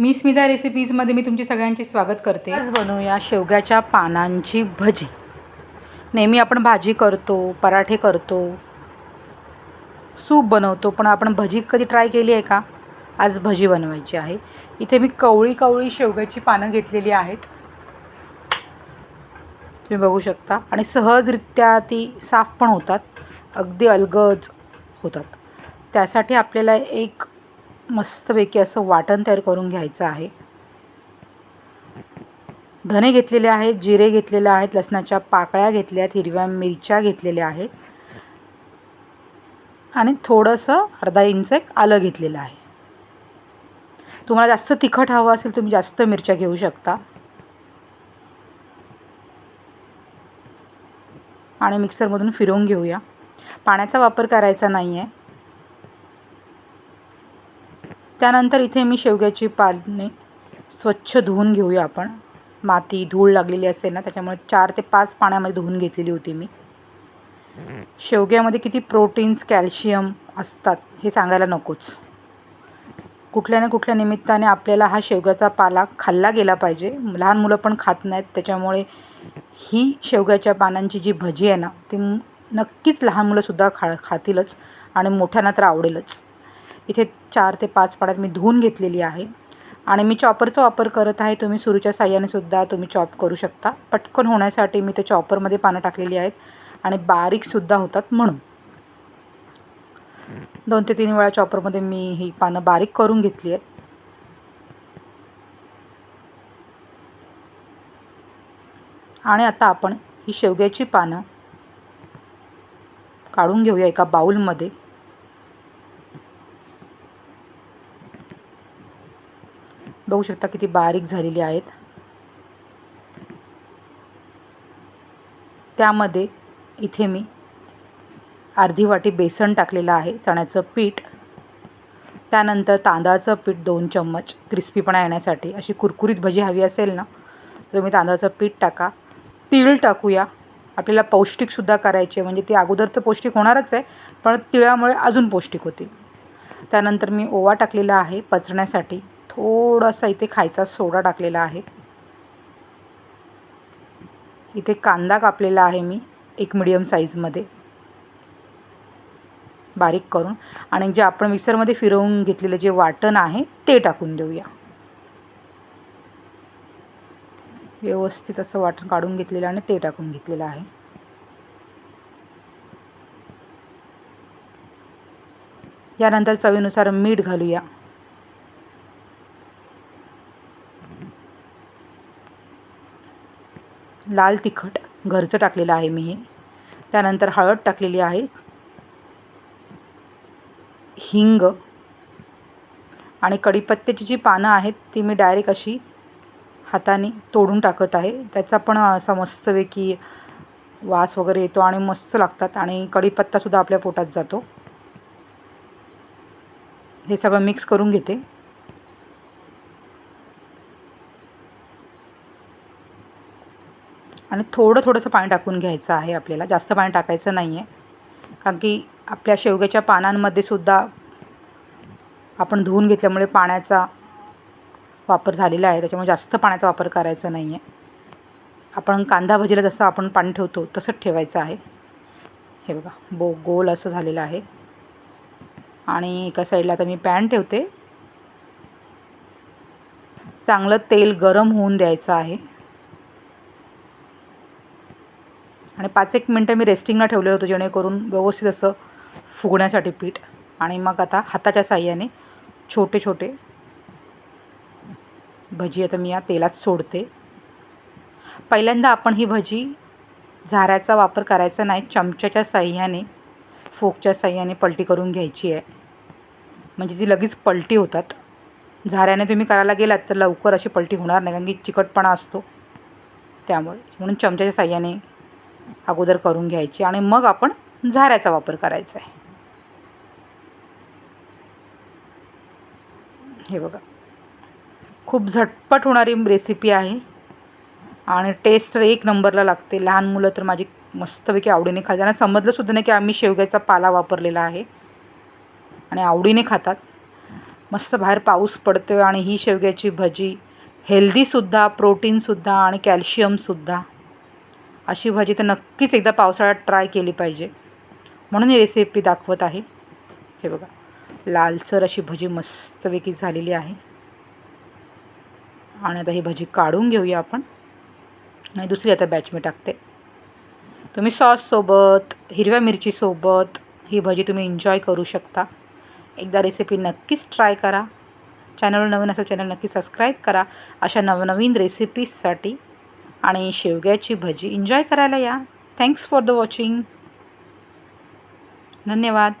मी स्मिता रेसिपीजमध्ये मी तुमची सगळ्यांचे स्वागत करते. आज बनवूया शेवग्याच्या पानांची भजी. नेहमी आपण भाजी करतो पराठे करतो सूप बनवतो पण आपण भजी कधी ट्राय केली आहे का? आज भजी बनवायची आहे. इथे मी कवळी कवळी शेवग्याची पानं घेतलेली आहेत. तुम्ही बघू शकता. आणि सहजरित्या ती साफ पण होतात. अगदी अलगज होतात. त्यासाठी आपल्याला एक मस्तपैकी असं वाटण तयार करून घ्यायचं आहे. धने घेतलेले आहेत जिरे घेतलेले आहेत लसणाच्या पाकळ्या घेतल्या आहेत हिरव्या मिरच्या घेतलेल्या आहेत. आणि थोडंसं अर्धा इंच एक आलं घेतलेलं आहे. तुम्हाला जास्त तिखट हवं असेल तुम्ही जास्त मिरच्या घेऊ शकता. आणि मिक्सरमधून फिरवून घेऊया. पाण्याचा वापर करायचा नाही आहे त्यानंतर इथे मी शेवग्याची पाने स्वच्छ धुवून घेऊया आपण. माती धूळ लागलेली असेल ना त्याच्यामुळे चार ते पाच पाण्यामध्ये धुवून घेतलेली होती मी. शेवग्यामध्ये किती प्रोटीन्स कॅल्शियम असतात हे सांगायला नकोच. कुठल्या ना कुठल्या निमित्ताने आपल्याला हा शेवग्याचा पाला खाल्ला गेला पाहिजे. लहान मुलं पण खात नाहीत त्याच्यामुळे ही शेवग्याच्या पानांची जी भजी आहे ना ती नक्कीच लहान मुलंसुद्धा खा खातीलच आणि मोठ्यांना तर आवडेलच. इथे चार ते पाच पाण्यात मी धुवून घेतलेली आहे. आणि मी चॉपरचा वापर करत आहे. तुम्ही सुरूच्या साह्याने सुद्धा तुम्ही चॉप करू शकता. पटकन होण्यासाठी मी ते चॉपरमध्ये पानं टाकलेली आहेत. आणि बारीकसुद्धा होतात म्हणून. दोन ते तीन वेळा चॉपरमध्ये मी ही पानं बारीक करून घेतली आहेत. आणि आता आपण ही शेवग्याची पानं काढून घेऊया एका बाऊलमध्ये बघू शकता किती बारीक झालेली आहेत. त्यामध्ये इथे मी अर्धी वाटी बेसन टाकलेलं आहे चण्याचं पीठ. त्यानंतर तांदळाचं पीठ दोन चम्मच क्रिस्पीपणा येण्यासाठी अशी कुरकुरीत भजी हवी असेल ना तर तुम्ही तांदळाचं पीठ टाका. तीळ टाकूया. आपल्याला पौष्टिकसुद्धा करायचे म्हणजे ते अगोदर तर पौष्टिक होणारच आहे पण तिळामुळे अजून पौष्टिक होतील. त्यानंतर मी ओवा टाकलेला आहे पचण्यासाठी. थोडासा इथे खायचा सोडा टाकलेला आहे. इथे कांदा कापलेला आहे मी एक मिडियम साईजमध्ये बारीक करून. आणि जे आपण मिक्सरमध्ये फिरवून घेतलेलं जे वाटण आहे ते टाकून देऊया. व्यवस्थित असं वाटण काढून घेतलेलं आणि ते टाकून घेतलेलं आहे. यानंतर चवीनुसार मीठ घालूया. लाल तिखट घरचं टाकलेलं आहे मी हे. त्यानंतर हळद टाकलेली आहे. हिंग आणि कढीपत्त्याची जी पानं आहेत ती मी डायरेक्ट अशी हाताने तोडून टाकत आहे. त्याचा पण असा मस्तपैकी वास वगैरे येतो आणि मस्त लागतात आणि कढीपत्तासुद्धा आपल्या पोटात जातो. हे सगळं मिक्स करून घेते. आणि थोडं थोडंसं पाणी टाकून घ्यायचं आहे आपल्याला. जास्त पाणी टाकायचं नाही आहे कारण की आपल्या शेवग्याच्या पानांमध्ये सुद्धा आपण धुवून घेतल्यामुळे पाण्याचा वापर झालेला आहे. त्याच्यामुळे जास्त पाण्याचा वापर करायचा नाही आहे आपण कांदा भजीला जसं आपण पाणी ठेवतो तसंच ठेवायचं आहे. हे बघा बो गोल असं झालेलं आहे. आणि एका साईडला आता मी पॅन ठेवते. चांगलं तेल गरम होऊन द्यायचं आहे. आणि पाच एक मिनटं मी रेस्टिंगला ठेवलेलं होतं जेणेकरून व्यवस्थित असं फुगण्यासाठी पीठ. आणि मग आता हाताच्या साह्याने छोटे छोटे भजी आता मी या तेलात सोडते. पहिल्यांदा आपण ही भजी झाऱ्याचा वापर करायचा नाही चमच्याच्या साह्याने फोकच्या साह्याने पलटी करून घ्यायची आहे. म्हणजे ती लगेच पलटी होतात. झाऱ्याने तुम्ही करायला गेलात तर लवकर अशी पलटी होणार नाही कारण की चिकटपणा असतो त्यामुळे. म्हणून चमच्याच्या साह्याने अगोदर करून घ्यायची आणि मग आपण झाऱ्याचा वापर करायचा आहे. हे बघा. खूप झटपट होणारी रेसिपी आहे. आणि टेस्ट एक नंबरला लागते. लहान मुलं तर माझी मस्तपैकी आवडीने खातात. त्यांना समजलंसुद्धा नाही की आम्ही शेवग्याचा पाला वापरलेला आहे. आणि आवडीने खातात. मस्त बाहेर पाऊस पडतो आहे आणि ही शेवग्याची भजी हेल्दीसुद्धा प्रोटीनसुद्धा आणि कॅल्शियमसुद्धा अशी भाजी तर नक्कीच एकदा पावसाळ्यात ट्राय केली पाहिजे. म्हणून ही रेसिपी दाखवत आहे. हे बघा लालसर अशी भजी मस्तपैकी झालेली आहे. आणि आता ही भजी काढून घेऊया आपण. आणि दुसरी आता बॅच मी टाकते. तुम्ही सॉससोबत हिरव्या मिरचीसोबत ही भजी तुम्ही एन्जॉय करू शकता. एकदा रेसिपी नक्कीच ट्राय करा. चॅनलवर नवीन असेल चॅनल नक्की सबस्क्राईब करा. अशा नवनवीन रेसिपीजसाठी आणि शेवग्याची भजी. एन्जॉय करायला या. थँक्स फॉर द वॉचिंग धन्यवाद.